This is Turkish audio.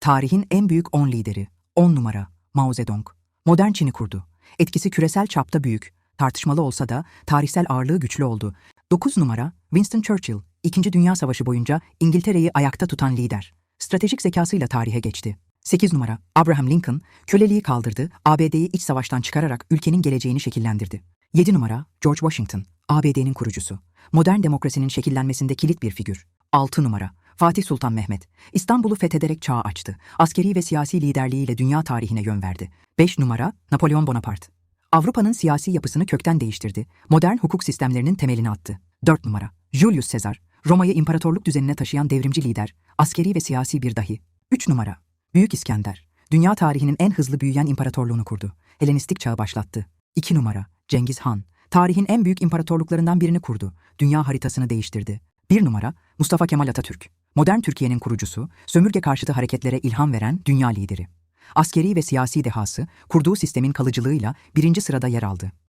Tarihin en büyük 10 lideri. 10 numara. Mao Zedong. Modern Çin'i kurdu. Etkisi küresel çapta büyük. Tartışmalı olsa da tarihsel ağırlığı güçlü oldu. 9 numara. Winston Churchill. İkinci Dünya Savaşı boyunca İngiltere'yi ayakta tutan lider. Stratejik zekasıyla tarihe geçti. 8 numara. Abraham Lincoln, köleliği kaldırdı, ABD'yi iç savaştan çıkararak ülkenin geleceğini şekillendirdi. 7 numara. George Washington, ABD'nin kurucusu. Modern demokrasinin şekillenmesinde kilit bir figür. 6 numara. Fatih Sultan Mehmet, İstanbul'u fethederek çağı açtı. Askeri ve siyasi liderliğiyle dünya tarihine yön verdi. 5 numara. Napolyon Bonaparte. Avrupa'nın siyasi yapısını kökten değiştirdi. Modern hukuk sistemlerinin temelini attı. 4 numara. Julius Caesar, Roma'yı imparatorluk düzenine taşıyan devrimci lider, askeri ve siyasi bir dahi. 3 numara. Büyük İskender, dünya tarihinin en hızlı büyüyen imparatorluğunu kurdu. Helenistik çağı başlattı. 2 numara. Cengiz Han, tarihin en büyük imparatorluklarından birini kurdu. Dünya haritasını değiştirdi. 1 numara. Mustafa Kemal Atatürk, modern Türkiye'nin kurucusu, sömürge karşıtı hareketlere ilham veren dünya lideri. Askeri ve siyasi dehası, kurduğu sistemin kalıcılığıyla birinci sırada yer aldı.